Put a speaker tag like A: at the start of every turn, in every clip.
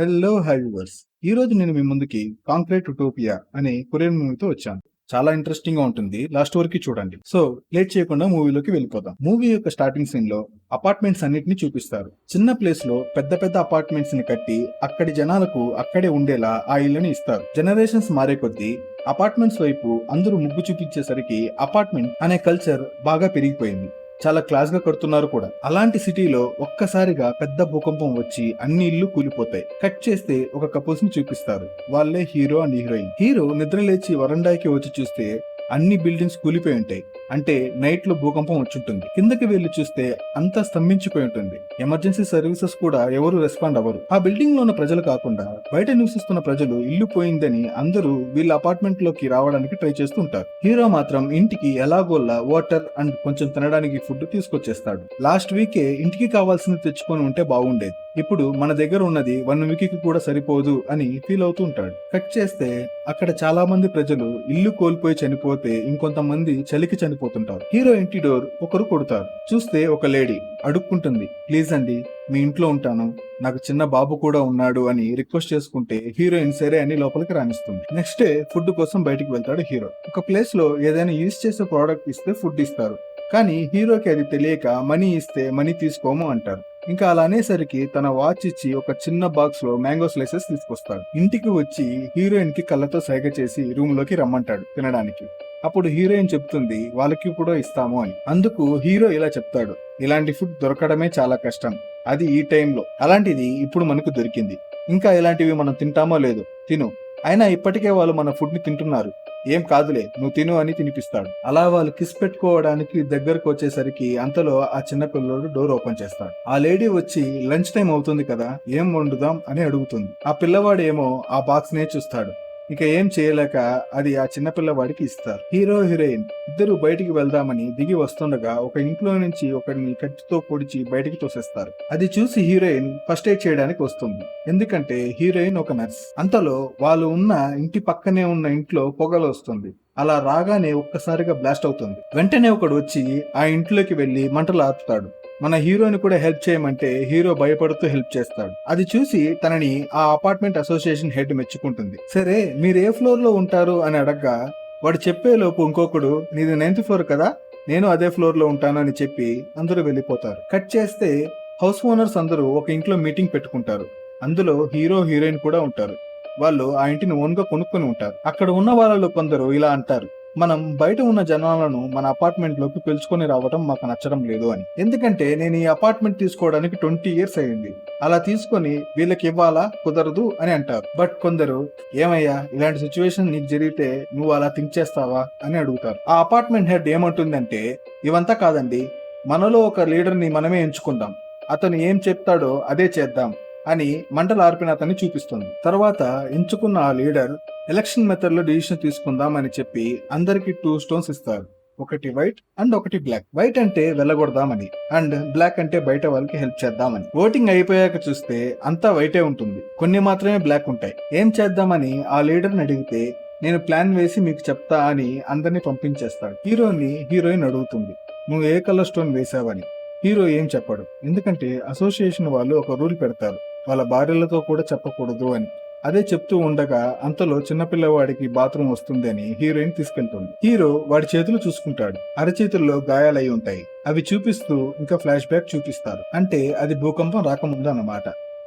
A: Hello హైవర్స్ ఈ రోజు నేను మీ ముందుకి కాంక్రీట్ ఉటోపియా అనే కొరియన్ మూవీతో వచ్చాను. చాలా ఇంట్రెస్టింగ్గా ఉంటుంది. లాస్ట్ వరకు చూడండి. సో లేట్ చేయకుండా మూవీలోకి వెళ్ళిపోదాం. మూవీ యొక్క స్టార్టింగ్ సీన్లో అపార్ట్మెంట్స్ అన్నిటిని చూపిస్తారు. చిన్న ప్లేస్లో పెద్ద పెద్ద అపార్ట్మెంట్స్ని కట్టి అక్కడి జనాలకు అక్కడే ఉండేలా ఆ ఇల్లుని ఇస్తారు. జనరేషన్స్ మారే కొద్దీ అపార్ట్మెంట్స్ వైపు అందరూ ముగ్గు చూపించేసరికి అపార్ట్మెంట్ అనే కల్చర్ బాగా పెరిగిపోయింది. చాలా క్లాస్గా కడుతున్నారు కూడా. అలాంటి సిటీలో ఒక్కసారిగా పెద్ద భూకంపం వచ్చి అన్ని ఇల్లు కూలిపోతాయి. కట్ చేస్తే ఒక కపుల్స్ని చూపిస్తారు. వాళ్ళే హీరో అండ్ హీరోయిన్ హీరో నిద్ర లేచి వరండాకి వచ్చి చూస్తే అన్ని బిల్డింగ్స్ కూలిపోయి ఉంటాయి. అంటే నైట్లో భూకంపం వచ్చుంటుంది. కిందకి వెళ్ళి చూస్తే అంతా స్తంభించిపోయి ఉంటుంది. ఎమర్జెన్సీ సర్వీసెస్ కూడా ఎవరు రెస్పాండ్ అవ్వరు. ఆ బిల్డింగ్లో ఉన్న ప్రజలు కాకుండా బయట నివసిస్తున్న ప్రజలు ఇల్లు పోయిందని అందరూ వీళ్ళ అపార్ట్మెంట్లోకి రావడానికి ట్రై చేస్తూ ఉంటారు. హీరో మాత్రం ఇంటికి ఎలాగోలా వాటర్ అండ్ కొంచెం తినడానికి ఫుడ్ తీసుకొచ్చేస్తాడు. లాస్ట్ వీకే ఇంటికి కావాల్సింది తెచ్చుకొని ఉంటే బాగుండేది. ఇప్పుడు మన దగ్గర ఉన్నది వన్ వీక్కి కూడా సరిపోదు అని ఫీల్ అవుతూ ఉంటాడు. కట్ చేస్తే అక్కడ చాలా మంది ప్రజలు ఇల్లు కోల్పోయి చనిపోతే ఇంకొంతమంది చలికి చనిపోతుంటారు హీరో ఇంటి డోర్ ఒకరు కొడతారు. చూస్తే ఒక లేడీ అడుక్కుంటుంది. ప్లీజ్ అండి మీ ఇంట్లో ఉంటాను. నాకు చిన్న బాబు కూడా ఉన్నాడు అని రిక్వెస్ట్ చేసుకుంటే హీరోయిన్ సరే అని లోపలికి రాణిస్తుంది. నెక్స్ట్ డే ఫుడ్ కోసం బయటికి వెళ్తాడు హీరో. ఒక ప్లేస్లో ఏదైనా యూజ్ చేసే ప్రోడక్ట్ ఇస్తే ఫుడ్ ఇస్తారు. కానీ హీరోకి అది తెలియక మనీ ఇస్తే మనీ తీసుకోము అంటారు. ఇంకా అలా అనేసరికి తన వాచ్ ఇచ్చి ఒక చిన్న బాక్స్లో మ్యాంగో స్లైసెస్ తీసుకొస్తాడు. ఇంటికి వచ్చి హీరోయిన్కి కళ్ళతో సైగ చేసి రూమ్లోకి రమ్మంటాడు తినడానికి. అప్పుడు హీరోయిన్ చెప్తుంది? వాళ్ళకి కూడా ఇస్తాము అని. అందుకు హీరో ఇలా చెప్తాడు. ఇలాంటి ఫుడ్ దొరకడమే చాలా కష్టం. అది ఈ టైంలో. అలాంటిది ఇప్పుడు మనకు దొరికింది. ఇంకా ఇలాంటివి మనం తింటామో లేదో తిను. అయినా ఇప్పటికే వాళ్ళు మన ఫుడ్ని తింటున్నారు. ఏం కాదులే నువ్వు తిను అని తినిపిస్తాడు. అలా వాళ్ళు కిస్ పెట్టుకోవడానికి దగ్గరకు వచ్చేసరికి అంతలో ఆ చిన్న పిల్లోడు డోర్ ఓపెన్ చేస్తాడు. ఆ లేడీ వచ్చి లంచ్ టైం అవుతుంది కదా ఏం వండుదాం? అని అడుగుతుంది. ఆ పిల్లవాడు ఏమో ఆ బాక్స్ నే చూస్తాడు. ఇక ఏం చేయలేక అది ఆ చిన్నపిల్లవాడికి ఇస్తారు. హీరో హీరోయిన్ ఇద్దరు బయటికి వెళ్దామని దిగి వస్తుండగా ఒక ఇంట్లో నుంచి ఒకరిని కత్తితో పొడిచి బయటికి తోసేస్తారు. అది చూసి హీరోయిన్ ఫస్ట్ ఎయిడ్ చేయడానికి వస్తుంది. ఎందుకంటే హీరోయిన్ ఒక నర్స్. అంతలో వాళ్ళు ఉన్న ఇంటి పక్కనే ఉన్న ఇంట్లో పొగలు వస్తుంది. అలా రాగానే ఒక్కసారిగా బ్లాస్ట్ అవుతుంది. వెంటనే ఒకడు వచ్చి ఆ ఇంట్లోకి వెళ్ళి మంటలు ఆపుతాడు. మన హీరోని కూడా హెల్ప్ చేయమంటే హీరో భయపడుతూ హెల్ప్ చేస్తాడు. అది చూసి తనని ఆ అపార్ట్మెంట్ అసోసియేషన్ హెడ్ మెచ్చుకుంటుంది. సరే మీరు ఏ ఫ్లోర్లో ఉంటారు అని అడగ్గా వాడు చెప్పేలోపు ఇంకొకడు నీది నైన్త్ ఫ్లోర్ కదా నేను అదే ఫ్లోర్లో ఉంటాను అని చెప్పి అందరూ వెళ్ళిపోతారు. కట్ చేస్తే హౌస్ ఓనర్స్ అందరూ ఒక ఇంట్లో మీటింగ్ పెట్టుకుంటారు. అందులో హీరో హీరోయిన్ కూడా ఉంటారు. వాళ్ళు ఆ ఇంటిని ఓన్గా కొనుక్కొని ఉంటారు. అక్కడ ఉన్న వాళ్ళలో కొందరు ఇలా అంటారు. మనం బయట ఉన్న జనాలను మన అపార్ట్మెంట్లోకి పిలుచుకొని రావడం మాకు నచ్చడం లేదు అని. ఎందుకంటే నేను ఈ అపార్ట్మెంట్ తీసుకోవడానికి ట్వంటీ ఇయర్స్ అయింది. అలా తీసుకొని వీళ్ళకి ఇవ్వాలా? కుదరదు అని అంటారు. బట్ కొందరు ఏమయ్యా ఇలాంటి సిచ్యువేషన్ నీకు జరిగితే నువ్వు అలా థింక్ చేస్తావా? అని అడుగుతారు. ఆ అపార్ట్మెంట్ హెడ్ ఏమంటుందంటే ఇవంతా కాదండి మనలో ఒక లీడర్ని మనమే ఎంచుకుందాం. అతను ఏం చెప్తాడో అదే చేద్దాం అని మంటలు ఆర్పిన అతన్ని చూపిస్తుంది. తర్వాత ఎంచుకున్న ఆ లీడర్ ఎలక్షన్ మెథడ్లో డిసిషన్ తీసుకుందాం అని చెప్పి అందరికీ టూ స్టోన్స్ ఇస్తారు. ఒకటి వైట్ అండ్ ఒకటి బ్లాక్ వైట్ అంటే వెళ్ళగొడదామని అండ్ బ్లాక్ అంటే బయట వాళ్ళకి హెల్ప్ చేద్దామని. ఓటింగ్ అయిపోయాక చూస్తే అంతా వైటే ఉంటుంది. కొన్ని మాత్రమే బ్లాక్ ఉంటాయి. ఏం చేద్దామని ఆ లీడర్ని అడిగితే నేను ప్లాన్ వేసి మీకు చెప్తా అని అందరినీ పంపించేస్తాడు. హీరోని హీరోయిన్ అడుగుతుంది. నువ్వు ఏ కలర్ స్టోన్ వేసావని హీరో ఏం చెప్పడు. ఎందుకంటే అసోసియేషన్ వాళ్ళు ఒక రూల్ పెడతారు. వాళ్ళ భార్యలతో కూడా చెప్పకూడదు అని. అదే చెప్తూ ఉండగా అంతలో చిన్నపిల్లవాడికి బాత్రూమ్ వస్తుంది అని హీరోయిన్ తీసుకెళ్తుంది. హీరో వాడి చేతులు చూసుకుంటాడు. అరచేతుల్లో గాయాలై ఉంటాయి. అవి చూపిస్తూ ఇంకా ఫ్లాష్ బ్యాక్ చూపిస్తారు. అంటే అది భూకంపం రాకముందు అన్నమాట.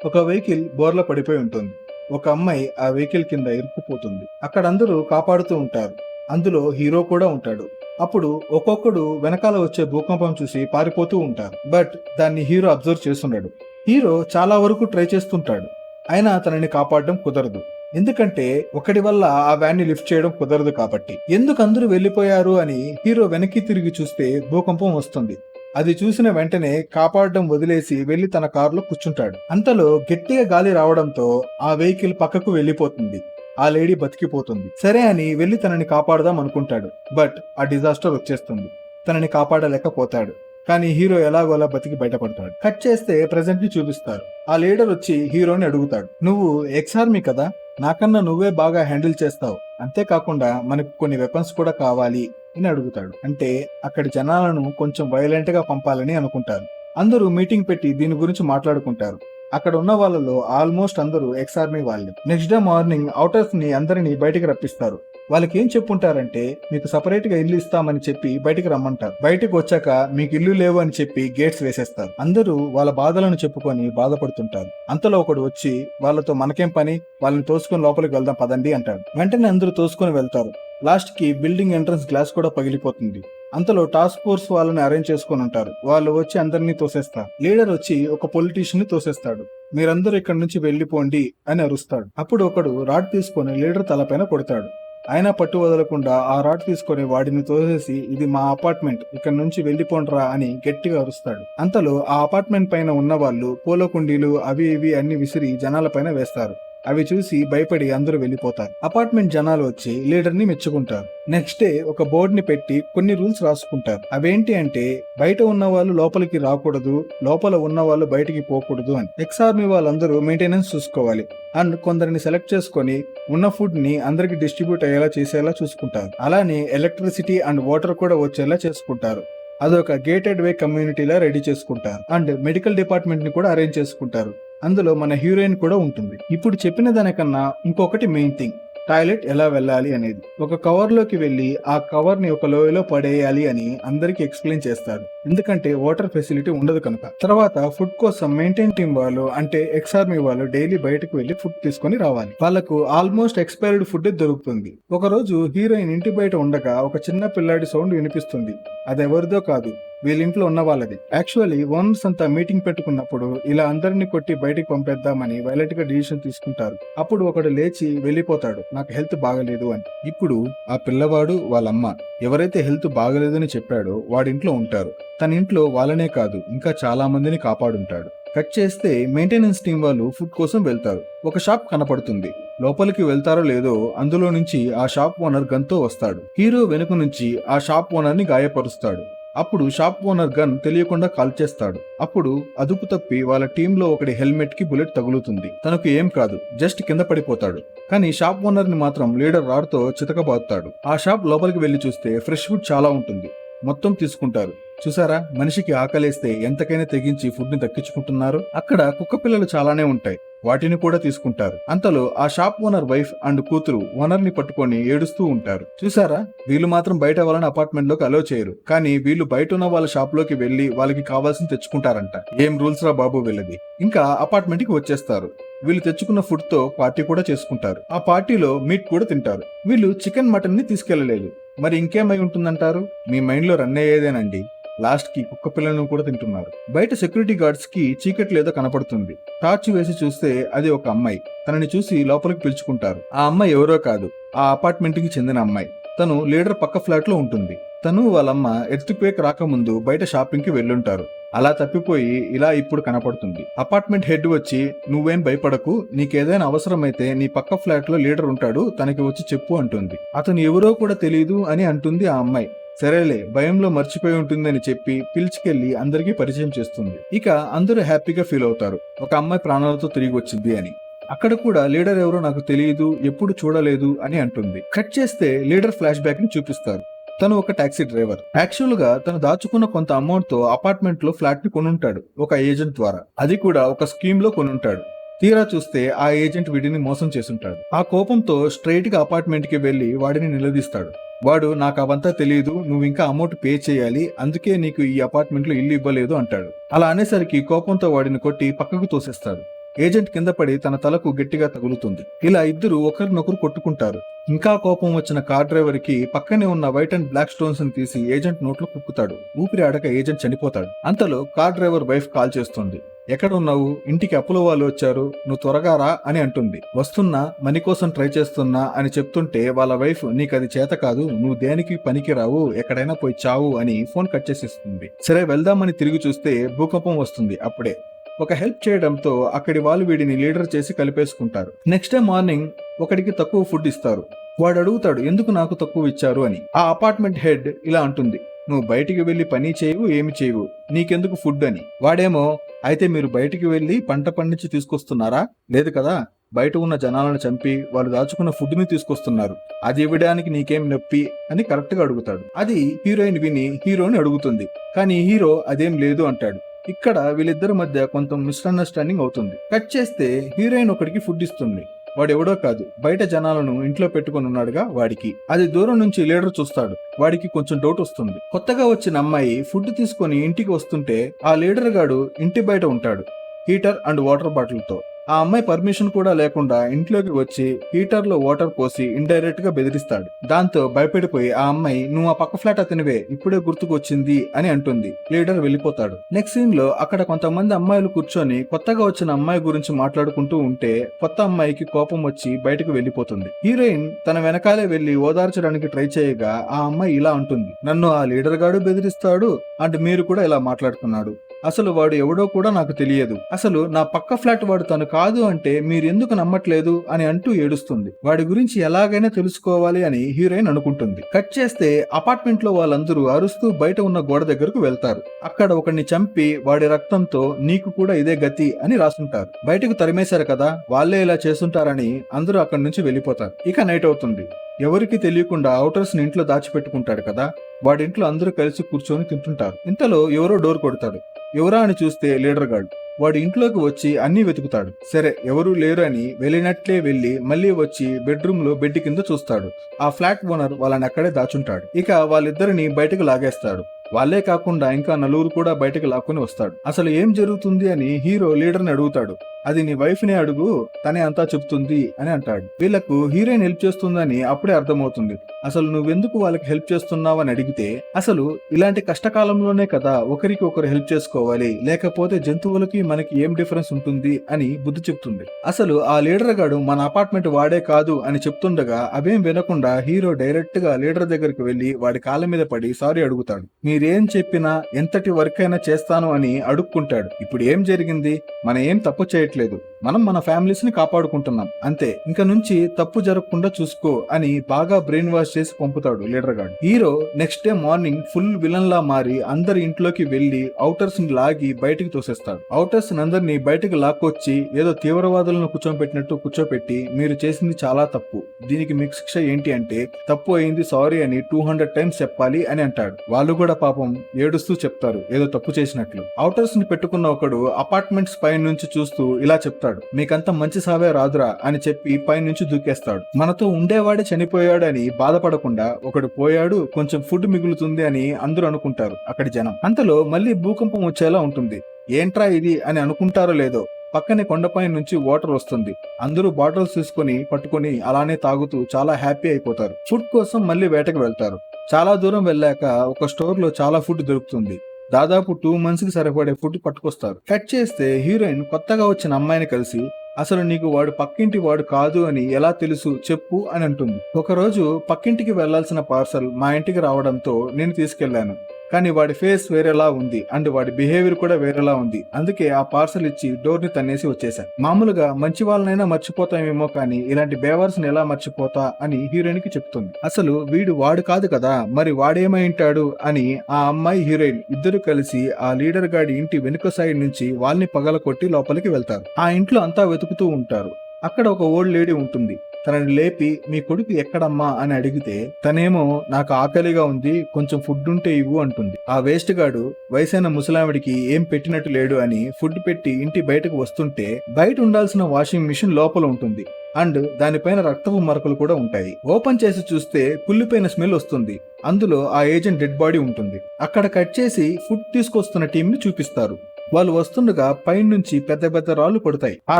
A: ఒక వెహికల్ బోర్ల పడిపోయి ఉంటుంది. ఒక అమ్మాయి ఆ వెహికల్ కింద ఇరుక్కుపోతుంది. అక్కడ అందరూ కాపాడుతూ ఉంటారు. అందులో హీరో కూడా ఉంటాడు. అప్పుడు ఒక్కొక్కడు వెనకాల వచ్చే భూకంపం చూసి పారిపోతూ ఉంటారు. బట్ దాన్ని హీరో అబ్జర్వ్ చేస్తున్నాడు. హీరో చాలా వరకు ట్రై చేస్తుంటాడు. అయినా తనని కాపాడడం కుదరదు. ఎందుకంటే ఒకటి వల్ల ఆ వ్యాన్ని లిఫ్ట్ చేయడం కుదరదు కాబట్టి. ఎందుకు అందరూ వెళ్ళిపోయారు అని హీరో వెనక్కి తిరిగి చూస్తే భూకంపం వస్తుంది. అది చూసిన వెంటనే కాపాడడం వదిలేసి వెళ్ళి తన కారులో కూర్చుంటాడు. అంతలో గట్టిగా గాలి రావడంతో ఆ వెహికల్ పక్కకు వెళ్ళిపోతుంది ఆ లేడీ బతికిపోతుంది. సరే అని వెళ్ళి తనని కాపాడదాం అనుకుంటాడు. బట్ ఆ డిజాస్టర్ వచ్చేస్తుంది. తనని కాపాడలేకపోతాడు. కానీ హీరో ఎలాగోలా బతికి బయటపడతాడు. కట్ చేస్తే ప్రజెంట్ని చూపిస్తారు. ఆ లీడర్ వచ్చి హీరోని అడుగుతాడు. నువ్వు ఎక్స్ ఆర్మీ కదా? నాకన్నా నువ్వే బాగా హ్యాండిల్ చేస్తావు. అంతేకాకుండా మనకు కొన్ని వెపన్స్ కూడా కావాలి అని అడుగుతాడు. అంటే అక్కడి జనాలను కొంచెం వైలెంట్గా పంపాలని అనుకుంటారు. అందరూ మీటింగ్ పెట్టి దీని గురించి మాట్లాడుకుంటారు. అక్కడ ఉన్న వాళ్ళలో ఆల్మోస్ట్ అందరూ ఎక్స్ ఆర్మీ వాళ్ళు. నెక్స్ట్ డే మార్నింగ్ అవుటర్స్ని అందరినీ బయటికి రప్పిస్తారు. వాళ్ళకి ఏం చెప్పుంటారంటే మీకు సపరేట్గా ఇల్లు ఇస్తామని చెప్పి బయటికి రమ్మంటారు. బయటకు వచ్చాక మీకు ఇల్లు లేవు అని చెప్పి గేట్స్ వేసేస్తారు. అందరూ వాళ్ళ బాధలను చెప్పుకొని బాధపడుతుంటారు. అంతలో ఒకడు వచ్చి వాళ్ళతో మనకేం పని? వాళ్ళని తోసుకొని లోపలికి వెళ్దాం పదండి అంటాడు. వెంటనే అందరూ తోసుకొని వెళ్తారు. లాస్ట్కి బిల్డింగ్ ఎంట్రన్స్ గ్లాస్ కూడా పగిలిపోతుంది. అంతలో టాస్క్ ఫోర్స్ వాళ్ళని అరేంజ్ చేసుకొని ఉంటారు. వాళ్ళు వచ్చి అందరినీ తోసేస్తారు. లీడర్ వచ్చి ఒక పొలిటీషియన్ని తోసేస్తాడు. మీరందరూ ఇక్కడి నుంచి వెళ్ళిపోండి అని అరుస్తాడు. అప్పుడు ఒకడు రాడ్ తీసుకొని లీడర్ తలపైన కొడతాడు. అయినా పట్టు వదలకుండా ఆ రాడ్ తీసుకొని వాడిని తోసేసి ఇది మా అపార్ట్మెంట్ ఇక్కడ నుంచి వెళ్ళిపోండ్రా అని గట్టిగా అరుస్తాడు. అంతలో ఆ అపార్ట్మెంట్ పైన ఉన్న వాళ్ళు పూల కుండీలు అవి ఇవి అన్ని విసిరి జనాల పైన వేస్తారు. అవి చూసి భయపడి అందరూ వెళ్ళిపోతారు. అపార్ట్మెంట్ జనాలు వచ్చి లీడర్ని మెచ్చుకుంటారు. నెక్స్ట్ డే ఒక బోర్డు ని పెట్టి కొన్ని రూల్స్ రాసుకుంటారు. అవేంటి అంటే బయట ఉన్న వాళ్ళు లోపలికి రాకూడదు లోపల ఉన్న వాళ్ళు బయటికి పోకూడదు అని. ఎక్స్ ఆర్మీ వాళ్ళందరూ మెయింటెనెన్స్ చూసుకోవాలి. అండ్ కొందరిని సెలెక్ట్ చేసుకొని ఉన్న ఫుడ్ని అందరికి డిస్ట్రిబ్యూట్ అయ్యేలా చేసేలా చూసుకుంటారు. అలానే ఎలక్ట్రిసిటీ అండ్ వాటర్ కూడా వచ్చేలా చేసుకుంటారు. అదొక గేటెడ్ వే కమ్యూనిటీలా రెడీ చేసుకుంటారు. అండ్ మెడికల్ డిపార్ట్మెంట్ని కూడా అరేంజ్ చేసుకుంటారు. అందులో మన హీరోయిన్ కూడా ఉంటుంది. ఇప్పుడు చెప్పిన దానికన్నా ఇంకొకటి మెయిన్ థింగ్ టాయిలెట్ ఎలా వెళ్ళాలి అనేది. ఒక కవర్లోకి వెళ్ళి ఆ కవర్ని ఒక లోయలో పడేయాలి అని అందరికి ఎక్స్ప్లెయిన్ చేస్తారు ఎందుకంటే వాటర్ ఫెసిలిటీ ఉండదు కనుక. తర్వాత ఫుడ్ కోసం మెయింటైన్ టీం వాళ్ళు అంటే ఎక్స్ ఆర్మీ వాళ్ళు డైలీ బయటకు వెళ్ళి ఫుడ్ తీసుకొని రావాలి. వాళ్ళకు ఆల్మోస్ట్ ఎక్స్పైర్డ్ ఫుడ్ దొరుకుతుంది. ఒక రోజు హీరోయిన్ ఇంటి బయట ఉండగా ఒక చిన్న పిల్లాడి సౌండ్ వినిపిస్తుంది. అది ఎవరిదో కాదు వీళ్ళ ఇంట్లో ఉన్న వాళ్ళది. యాక్చువల్లీ ఓనర్స్ అంతా మీటింగ్ పెట్టుకున్నప్పుడు ఇలా అందరిని కొట్టి బయటికి పంపేద్దామని వైలెంట్గా డిసిషన్ తీసుకుంటారు. అప్పుడు ఒకడు లేచి వెళ్ళిపోతాడు నాకు హెల్త్ బాగలేదు అని. ఇప్పుడు ఆ పిల్లవాడు వాళ్ళమ్మ ఎవరైతే హెల్త్ బాగలేదని చెప్పాడో వాడింట్లో ఉంటారు. తన ఇంట్లో వాళ్ళనే కాదు ఇంకా చాలా మందిని కాపాడుంటాడు. కట్ చేస్తే మెయింటెనెన్స్ టీం వాళ్ళు ఫుడ్ కోసం వెళ్తారు. ఒక షాప్ కనపడుతుంది. లోపలికి వెళ్తారో లేదో అందులో నుంచి ఆ షాప్ ఓనర్ గన్తో వస్తాడు. హీరో వెనుక నుంచి ఆ షాప్ ఓనర్ని గాయపరుస్తాడు. అప్పుడు షాప్ ఓనర్ గన్ తెలియకుండా కాల్ చేస్తాడు. అప్పుడు అదుపు తప్పి వాళ్ళ టీంలో ఒకటి హెల్మెట్కి బుల్లెట్ తగులుతుంది. తనకు ఏం కాదు జస్ట్ కింద పడిపోతాడు. కానీ షాప్ ఓనర్ని మాత్రం లీడర్ రాడ్తో చితకబాదుతాడు. ఆ షాప్ లోపలికి వెళ్ళి చూస్తే ఫ్రెష్ ఫుడ్ చాలా ఉంటుంది. మొత్తం తీసుకుంటారు. చూసారా? మనిషికి ఆకలేస్తే ఎంతకైనా తెగించి ఫుడ్ని దక్కించుకుంటున్నారు. అక్కడ కుక్క పిల్లలు చాలానే ఉంటాయి. వాటిని కూడా తీసుకుంటారు. అంతలో ఆ షాప్ ఓనర్ వైఫ్ అండ్ కూతురు ఓనర్ని పట్టుకొని ఏడుస్తూ ఉంటారు. చూసారా? వీళ్ళు మాత్రం బయట వాళ్ళని అపార్ట్మెంట్లోకి అలో చేయరు. కానీ వీళ్ళు బయట ఉన్న వాళ్ళ షాప్లోకి వెళ్ళి వాళ్ళకి కావాల్సింది తెచ్చుకుంటారంట. ఏం రూల్స్ రా బాబు వీళ్ళది. ఇంకా అపార్ట్మెంట్కి వచ్చేస్తారు. వీళ్ళు తెచ్చుకున్న ఫుడ్తో పార్టీ కూడా చేసుకుంటారు. ఆ పార్టీలో మీట్ కూడా తింటారు. వీళ్ళు చికెన్ మటన్ని తీసుకెళ్ళలేదు మరి ఇంకేమై ఉంటుందంటారు? మీ మైండ్లో రన్ అయ్యేదేనండి. లాస్ట్కి కుక్క పిల్లలను కూడా తింటున్నారు. బయట సెక్యూరిటీ గార్డ్స్కి చీకటి లేదో కనపడుతుంది. టార్చ్ వేసి చూస్తే అది ఒక అమ్మాయి. తనని చూసి లోపలికి పిలుచుకుంటారు. ఆ అమ్మాయి ఎవరో కాదు. ఆ అపార్ట్మెంట్కి చెందిన అమ్మాయి. తను లీడర్ పక్క ఫ్లాట్లో ఉంటుంది. తను వాళ్ళమ్మ ఎర్త్క్వేక్ రాకముందు బయట షాపింగ్కి వెళ్ళుంటారు. అలా తప్పిపోయి ఇలా ఇప్పుడు కనపడుతుంది. అపార్ట్మెంట్ హెడ్ వచ్చి నువ్వేం భయపడకు. నీకేదైనా అవసరమైతే నీ పక్క ఫ్లాట్లో లీడర్ ఉంటాడు. తనకి వచ్చి చెప్పు అంటుంది. అతను ఎవరో కూడా తెలియదు అని అంటుంది ఆ అమ్మాయి. సరేలే భయంలో మర్చిపోయి ఉంటుందని చెప్పి పిలిచికెళ్ళి అందరికీ పరిచయం చేస్తుంది. ఇక అందరూ హ్యాపీగా ఫీల్ అవుతారు. ఒక అమ్మాయి ప్రాణాలతో తిరిగి వచ్చింది అని. అక్కడ కూడా లీడర్ ఎవరో నాకు తెలియదు ఎప్పుడు చూడలేదు అని అంటుంది. కట్ చేస్తే లీడర్ ఫ్లాష్ బ్యాక్ని చూపిస్తారు. తను ఒక టాక్సీ డ్రైవర్. యాక్చువల్గా తను దాచుకున్న కొంత అమౌంట్తో అపార్ట్మెంట్లో ఫ్లాట్ని కొనుంటాడు ఒక ఏజెంట్ ద్వారా. అది కూడా ఒక స్కీమ్లో కొనుంటాడు. తీరా చూస్తే ఆ ఏజెంట్ వీడిని మోసం చేసుంటాడు ఆ కోపంతో స్ట్రైట్గా అపార్ట్మెంట్కి వెళ్ళి వాడిని నిలదీస్తాడు. వాడు నాకు అవంతా తెలియదు నువ్వు ఇంకా అమౌంట్ పే చేయాలి అందుకే నీకు ఈ అపార్ట్మెంట్లో ఇల్లు ఇవ్వలేదు అంటాడు. అలా అనేసరికి కోపంతో వాడిని కొట్టి పక్కకు తోసేస్తాడు. ఏజెంట్ కింద పడి తన తలకు గట్టిగా తగులుతుంది. ఇలా ఇద్దరు ఒకరినొకరు కొట్టుకుంటారు. ఇంకా కోపం వచ్చిన కార్ డ్రైవర్కి పక్కనే ఉన్న వైట్ అండ్ బ్లాక్ స్టోన్స్ని తీసి ఏజెంట్ నోట్లో కుక్కుతాడు. ఊపిరి ఆడక ఏజెంట్ చనిపోతాడు. అంతలో కార్ డ్రైవర్ వైఫ్ కాల్ చేస్తుంది. ఎక్కడ ఉన్నావు ఇంటికి అప్పుల వాళ్ళు వచ్చారు. నువ్వు త్వరగా రా అని అంటుంది. వస్తున్నా మనీ కోసం ట్రై చేస్తున్నా అని చెప్తుంటే వాళ్ళ వైఫ్ నీకు అది చేత కాదు. నువ్వు దేనికి పనికి రావు? ఎక్కడైనా పోయి చావు అని ఫోన్ కట్ చేసేస్తుంది. సరే వెళ్దామని తిరిగి చూస్తే భూకంపం వస్తుంది అప్పుడే. ఒక హెల్ప్ చేయడంతో అక్కడి వాళ్ళు వీడిని లీడర్ చేసి కలిపేసుకుంటారు. నెక్స్ట్ డే మార్నింగ్ ఒకడికి తక్కువ ఫుడ్ ఇస్తారు. వాడు అడుగుతాడు ఎందుకు నాకు తక్కువ ఇచ్చారు? అని. ఆ అపార్ట్మెంట్ హెడ్ ఇలా అంటుంది. నువ్వు బయటికి వెళ్ళి పని చేయవు ఏమి చేయవు. నీకెందుకు ఫుడ్? అని. వాడేమో అయితే మీరు బయటికి వెళ్ళి పంట పండించి తీసుకొస్తున్నారా? లేదు కదా? బయట ఉన్న జనాలను చంపి వాళ్ళు దాచుకున్న ఫుడ్ని తీసుకొస్తున్నారు. అది ఇవ్వడానికి నీకేం నొప్పి? అని కరెక్ట్గా అడుగుతాడు. అది హీరోయిన్ విని హీరోని అడుగుతుంది. కానీ హీరో అదేం లేదు అంటాడు. ఇక్కడ వీళ్ళిద్దరి మధ్య కొంత మిస్అండర్స్టాండింగ్ అవుతుంది. కట్ చేస్తే హీరోయిన్ ఒకడికి ఫుడ్ ఇస్తుంది. వాడు ఎవడో కాదు. బయట జనాలను ఇంట్లో పెట్టుకొని ఉన్నాడుగా వాడికి. అది దూరం నుంచి లీడర్ చూస్తాడు. వాడికి కొంచెం డౌట్ వస్తుంది. కొత్తగా వచ్చిన అమ్మాయి ఫుడ్ తీసుకొని ఇంటికి వస్తుంటే ఆ లీడర్ గాడు ఇంటి బయట ఉంటాడు. హీటర్ అండ్ వాటర్ బాటిల్తో ఆ అమ్మాయి పర్మిషన్ కూడా లేకుండా ఇంట్లోకి వచ్చి హీటర్లో వాటర్ పోసి ఇండైరెక్ట్గా బెదిరిస్తాడు. దాంతో భయపడిపోయి ఆ అమ్మాయి నువ్వు ఆ పక్క ఫ్లాట్ అతనివే ఇప్పుడే గుర్తుకొచ్చింది అని అంటుంది. లీడర్ వెళ్ళిపోతాడు. నెక్స్ట్ సీన్లో అక్కడ కొంతమంది అమ్మాయిలు కూర్చొని కొత్తగా వచ్చిన అమ్మాయి గురించి మాట్లాడుకుంటూ ఉంటే కొత్త అమ్మాయికి కోపం వచ్చి బయటకు వెళ్ళిపోతుంది. హీరోయిన్ తన వెనకాలే వెళ్ళి ఓదార్చడానికి ట్రై చేయగా ఆ అమ్మాయి ఇలా అంటుంది. నన్ను ఆ లీడర్ గాడు బెదిరిస్తాడు అండ్ మీరు కూడా ఇలా మాట్లాడుతున్నాడు అసలు వాడు ఎవడో కూడా నాకు తెలియదు. అసలు నా పక్క ఫ్లాట్ వాడు తను కాదు అంటే మీరెందుకు నమ్మట్లేదు? అని అంటూ ఏడుస్తుంది. వాడి గురించి ఎలాగైనా తెలుసుకోవాలి అని హీరోయిన్ అనుకుంటుంది. కట్ చేస్తే అపార్ట్మెంట్లో వాళ్ళందరూ అరుస్తూ బయట ఉన్న గోడ దగ్గరకు వెళ్తారు. అక్కడ ఒకడిని చంపి వాడి రక్తంతో నీకు కూడా ఇదే గతి అని రాసుంటారు. బయటకు తరిమేశారు కదా వాళ్ళే ఇలా చేస్తుంటారని అందరూ అక్కడి నుంచి వెళ్ళిపోతారు. ఇక నైట్ అవుతుంది. ఎవరికి తెలియకుండా అవుటర్స్ని ఇంట్లో దాచిపెట్టుకుంటాడు కదా. వాడింట్లో అందరూ కలిసి కూర్చొని తింటుంటారు. ఇంతలో ఎవరో డోర్ కొడతాడు. ఎవరా అని చూస్తే లీడర్ గాడు. వాడు ఇంట్లోకి వచ్చి అన్ని వెతుకుతాడు. సరే ఎవరూ లేరు అని వెళ్ళినట్లే వెళ్ళి మళ్ళీ వచ్చి బెడ్రూమ్లో బెడ్ కింద చూస్తాడు. ఆ ఫ్లాట్ ఓనర్ వాళ్ళని అక్కడే దాచుంటాడు. ఇక వాళ్ళిద్దరిని బయటకు లాగేస్తాడు. వాళ్ళే కాకుండా ఇంకా నలుగురు కూడా బయటకు లాక్కుని వస్తాడు. అసలు ఏం జరుగుతుంది అని హీరో లీడర్ని అడుగుతాడు. అది నీ వైఫ్ నే అడుగు తనే అంతా చెప్తుంది అని అంటాడు. వీళ్ళకు హీరోయిన్ హెల్ప్ చేస్తుందని అప్పుడే అర్థమవుతుంది. అసలు నువ్వెందుకు వాళ్ళకి హెల్ప్ చేస్తున్నావు అని అడిగితే అసలు ఇలాంటి కష్టకాలంలోనే కదా ఒకరికి ఒకరు హెల్ప్ చేసుకోవాలి లేకపోతే జంతువులకి మనకి ఏం డిఫరెన్స్ ఉంటుంది అని బుద్ధి చెప్తుంది. అసలు ఆ లీడర్ గాడు మన అపార్ట్మెంట్ వాడే కాదు అని చెప్తుండగా అవేం వినకుండా హీరో డైరెక్ట్గా లీడర్ దగ్గరికి వెళ్ళి వాడి కాళ్ళ మీద పడి సారీ అడుగుతాడు. మీరేం చెప్పినా ఎంతటి వర్క్ అయినా చేస్తాను అని అడుక్కుంటాడు. ఇప్పుడు ఏం జరిగింది? మన ఏం తప్పు చేయట్లేదు మనం మన ఫ్యామిలీస్ని కాపాడుకుంటున్నాం. అంతే. ఇంక నుంచి తప్పు జరగకుండా చూసుకో అని బాగా బ్రెయిన్ వాష్ చేసి పంపుతాడు లీడర్ గాడు. Hero next day morning full villain లా మారి అందరి ఇంట్లోకి వెళ్ళి ఔటర్స్ని లాగి బయటికి తోసేస్తాడు. ఔటర్స్ అందరినీ బయటికి లాక్కొచ్చి ఏదో తీవ్రవాదులను కూర్చోబెట్టినట్టు కూర్చోపెట్టి మీరు చేసింది చాలా తప్పు. దీనికి మీకు శిక్ష ఏంటి అంటే తప్పు అయింది సారీ అని టూ హండ్రెడ్ టైమ్స్ చెప్పాలి అని అంటాడు. వాళ్ళు కూడా పాపం ఏడుస్తూ చెప్తారు ఏదో తప్పు చేసినట్లు. ఔటర్స్ని పెట్టుకున్న ఒకడు అపార్ట్మెంట్స్ పై నుంచి చూస్తూ ఇలా చెప్తాడు. మీకంతా మంచి సావే రాదురా అని చెప్పి పైనుంచి దూకేస్తాడు. మనతో ఉండేవాడే చనిపోయాడు అని బాధపడకుండా ఒకడు పోయాడు కొంచెం ఫుడ్ మిగులుతుంది అని అందరూ అనుకుంటారు అక్కడి జనం. అంతలో మళ్ళీ భూకంపం వచ్చేలా ఉంటుంది. ఏంట్రా ఇది అని అనుకుంటారో లేదో పక్కనే కొండపై నుంచి వాటర్ వస్తుంది. అందరూ బాటిల్స్ తీసుకొని పట్టుకొని అలానే తాగుతూ చాలా హ్యాపీ అయిపోతారు. ఫుడ్ కోసం మళ్ళీ వేటకు వెళ్తారు. చాలా దూరం వెళ్ళాక ఒక స్టోర్లో చాలా ఫుడ్ దొరుకుతుంది. దాదాపు టూ మంత్స్కి సరిపడే ఫుడ్ పట్టుకొస్తారు. కట్ చేస్తే హీరోయిన్ కొత్తగా వచ్చిన అమ్మాయిని కలిసి అసలు నీకు వాడు పక్కింటి వాడు కాదు అని ఎలా తెలుసు చెప్పు అని అంటుంది. ఒకరోజు పక్కింటికి వెళ్ళాల్సిన పార్సల్ మా ఇంటికి రావడంతో నేను తీసుకెళ్ళాను కానీ వాడి ఫేస్ వేరేలా ఉంది అండ్ వాడి బిహేవియర్ కూడా వేరేలా ఉంది. అందుకే ఆ పార్సల్ ఇచ్చి డోర్ని తన్నేసి వచ్చేసా. మామూలుగా మంచి వాళ్ళనైనా మర్చిపోతామేమో కానీ ఇలాంటి బేవర్స్ని ఎలా మర్చిపోతా అని హీరోయిన్కి చెప్తుంది. అసలు వీడు వాడు కాదు కదా మరి వాడేమై ఉంటాడు అని ఆ అమ్మాయి హీరోయిన్ ఇద్దరు కలిసి ఆ లీడర్ గాడి ఇంటి వెనుక సైడ్ నుంచి వాళ్ళని పగలకొట్టి లోపలికి వెళ్తారు. ఆ ఇంట్లో అంతా వెతుకుతూ ఉంటారు. అక్కడ ఒక ఓల్డ్ లేడీ ఉంటుంది. తనని లేపి మీ కొడుకు ఎక్కడమ్మా? అని అడిగితే తనేమో నాకు ఆకలిగా ఉంది కొంచెం ఫుడ్ ఉంటే ఇవ్వు అంటుంది. ఆ వేస్ట్ గాడు వయసైన ముసలావిడికి ఏం పెట్టినట్టు లేడు అని ఫుడ్ పెట్టి ఇంటి బయటకు వస్తుంటే బయట ఉండాల్సిన వాషింగ్ మిషన్ లోపల ఉంటుంది. అండ్ దానిపైన రక్తపు మరకలు కూడా ఉంటాయి. ఓపెన్ చేసి చూస్తే కుళ్ళిపోయిన స్మెల్ వస్తుంది. అందులో ఆ ఏజెంట్ డెడ్ బాడీ ఉంటుంది. అక్కడ కట్ చేసి ఫుడ్ తీసుకొస్తున్న టీం ని చూపిస్తారు. వాళ్ళు వస్తుండగా పైనుంచి పెద్ద పెద్ద రాళ్ళు పడతాయి. ఆ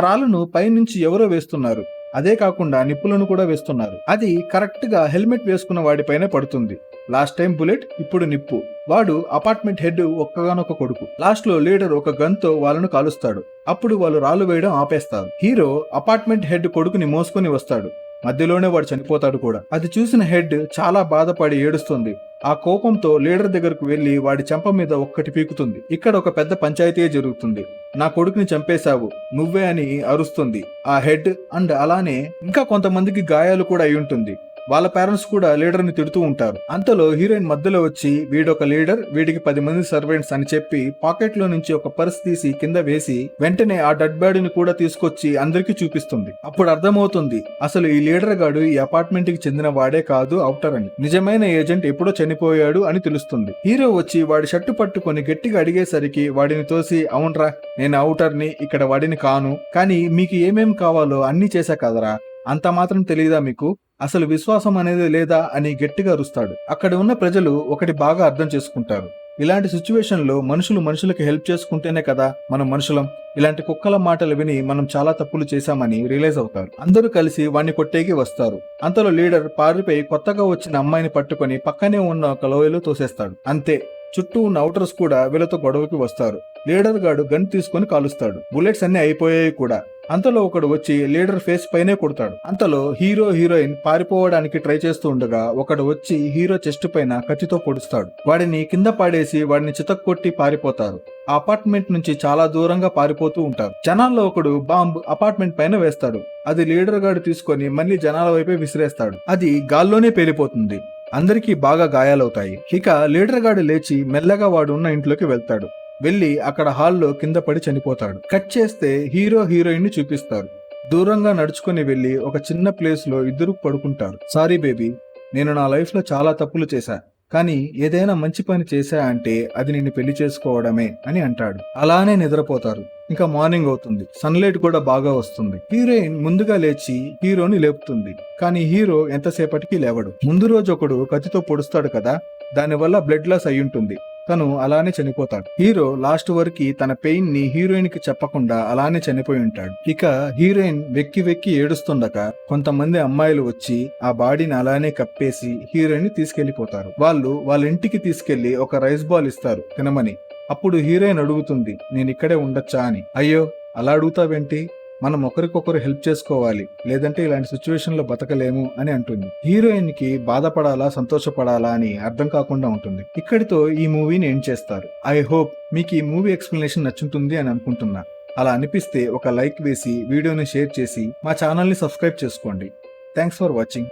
A: రాళ్ళను పైనుంచి ఎవరో వేస్తున్నారు. అదే కాకుండా నిప్పులను కూడా వేస్తున్నారు. అది కరెక్ట్గా హెల్మెట్ వేసుకున్న వాడిపైనే పడుతుంది. లాస్ట్ టైం బుల్లెట్ ఇప్పుడు నిప్పు. వాడు అపార్ట్మెంట్ హెడ్ ఒక్కగానొక్క కొడుకు. లాస్ట్లో లీడర్ ఒక గన్తో వాళ్ళను కాలుస్తాడు. అప్పుడు వాళ్ళు రాళ్ళు వేయడం ఆపేస్తారు. హీరో అపార్ట్మెంట్ హెడ్ కొడుకుని మోసుకొని వస్తాడు. మధ్యలోనే వాడు చనిపోతాడు కూడా. అది చూసిన హెడ్ చాలా బాధపడి ఏడుస్తుంది. ఆ కోపంతో లీడర్ దగ్గరకు వెళ్ళి వాడి చెంప మీద ఒక్కటి పీకుతుంది. ఇక్కడ ఒక పెద్ద పంచాయతీ జరుగుతుంది. నా కొడుకుని చంపేశావు. నువ్వే అని అరుస్తుంది. ఆ హెడ్ అండ్ అలానే ఇంకా కొంతమందికి గాయాలు కూడా అయి ఉంటుంది. వాళ్ళ పేరెంట్స్ కూడా లీడర్ని తిడుతూ ఉంటారు. అంతలో హీరోయిన్ మధ్యలో వచ్చి వీడొక లీడర్ వీడికి పది మంది సర్వెంట్స్ అని చెప్పి పాకెట్లో నుంచి ఒక పర్స్ తీసి కింద వేసి వెంటనే ఆ డెడ్ బాడీని కూడా తీసుకొచ్చి అందరికీ చూపిస్తుంది. అప్పుడు అర్థమవుతుంది అసలు ఈ లీడర్ గాడు ఈ అపార్ట్మెంట్కి చెందిన వాడే కాదు అవుటర్ అని. నిజమైన ఏజెంట్ ఎప్పుడో చనిపోయాడు అని తెలుస్తుంది. హీరో వచ్చి వాడి షర్టు పట్టుకొని గట్టిగా అడిగేసరికి వాడిని తోసి అవునరా నేను అవుటర్ని ఇక్కడ వాడిని కాను. కానీ మీకు ఏమేం కావాలో అన్ని చేశా కదరా. అంత మాత్రం తెలియదా మీకు? అసలు విశ్వాసం అనేది లేదా అని గట్టిగా అరుస్తాడు. అక్కడ ఉన్న ప్రజలు ఒకటి బాగా అర్థం చేసుకుంటారు. ఇలాంటి సిచ్యువేషన్లో మనుషులు మనుషులకి హెల్ప్ చేసుకుంటేనే కదా మనం మనుషులం. ఇలాంటి కుక్కల మాటలు విని మనం చాలా తప్పులు చేశామని రియలైజ్ అవుతారు. అందరూ కలిసి వాణ్ణి కొట్టేకి వస్తారు. అంతలో లీడర్ పారిపోయి కొత్తగా వచ్చిన అమ్మాయిని పట్టుకొని పక్కనే ఉన్న ఒక లోయలో తోసేస్తాడు. అంతే. చుట్టూ ఉన్న అవుటర్స్ కూడా వీళ్ళతో గొడవకి వస్తారు. లీడర్ గాడు గన్ తీసుకొని కాలుస్తాడు. బుల్లెట్స్ అన్ని అయిపోయాయి కూడా. అంతలో ఒకడు వచ్చి లీడర్ ఫేస్ పైనే కొడతాడు. అంతలో హీరో హీరోయిన్ పారిపోవడానికి ట్రై చేస్తూ ఉండగా ఒకడు వచ్చి హీరో చెస్ట్ పైన కత్తితో పొడుస్తాడు. వాడిని కింద పాడేసి వాడిని చితక్ కొట్టి పారిపోతారు. ఆ అపార్ట్మెంట్ నుంచి చాలా దూరంగా పారిపోతూ ఉంటారు. జనాల్లో ఒకడు బాంబ్ అపార్ట్మెంట్ పైన వేస్తాడు. అది లీడర్ గాడు తీసుకొని మళ్ళీ జనాల వైపే విసిరేస్తాడు. అది గాల్లోనే పేలిపోతుంది. అందరికీ బాగా గాయాలవుతాయి. ఇక లీడర్ గాడు లేచి మెల్లగా వాడు ఉన్న ఇంట్లోకి వెళ్తాడు. వెళ్ళి అక్కడ హాల్లో కింద పడి చనిపోతాడు. కట్ చేస్తే హీరో హీరోయిన్ని చూపిస్తారు. దూరంగా నడుచుకుని వెళ్ళి ఒక చిన్న ప్లేస్లో ఇద్దరు పడుకుంటారు. సారీ బేబీ నేను నా లైఫ్లో చాలా తప్పులు చేశా. కానీ ఏదైనా మంచి పని చేశా అంటే అది నిన్ను పెళ్ళి చేసుకోవడమే అని అంటాడు. అలానే నిద్రపోతారు. ఇంకా మార్నింగ్ అవుతుంది. సన్లైట్ కూడా బాగా వస్తుంది. హీరోయిన్ ముందుగా లేచి హీరోని లేపుతుంది. కానీ హీరో ఎంతసేపటికి లేవడు. ముందు రోజు ఒకడు కత్తితో పొడుస్తాడు కదా దానివల్ల బ్లడ్ లాస్ అయ్యుంటుంది. ఉంటుంది తను అలానే చనిపోతాడు. హీరో లాస్ట్ వరకు తన పెయిన్ని హీరోయిన్కి చెప్పకుండా అలానే చనిపోయి ఉంటాడు. ఇక హీరోయిన్ వెక్కి వెక్కి ఏడుస్తుండగా కొంతమంది అమ్మాయిలు వచ్చి ఆ బాడీని అలానే కప్పేసి హీరోయిన్ని తీసుకెళ్ళిపోతారు వాళ్ళు వాళ్ళ ఇంటికి తీసుకెళ్ళి ఒక రైస్ బాల్ ఇస్తారు తినమని. అప్పుడు హీరోయిన్ అడుగుతుంది నేను ఇక్కడే ఉండొచ్చా? అని. అయ్యో అలా అడుగుతావేంటి? మనం ఒకరికొకరు హెల్ప్ చేసుకోవాలి లేదంటే ఇలాంటి సిచ్యువేషన్లో బతకలేము అని అంటుంది. హీరోయిన్కి బాధపడాలా సంతోషపడాలా అని అర్థం కాకుండా ఉంటుంది. ఇక్కడితో ఈ మూవీని ఎండ్ చేస్తారు. ఐ హోప్ మీకు ఈ మూవీ ఎక్స్ప్లెనేషన్ నచ్చుతుంది అని అనుకుంటున్నా. అలా అనిపిస్తే ఒక లైక్ వేసి వీడియోని షేర్ చేసి మా ఛానల్ని సబ్స్క్రైబ్ చేసుకోండి. Thanks for watching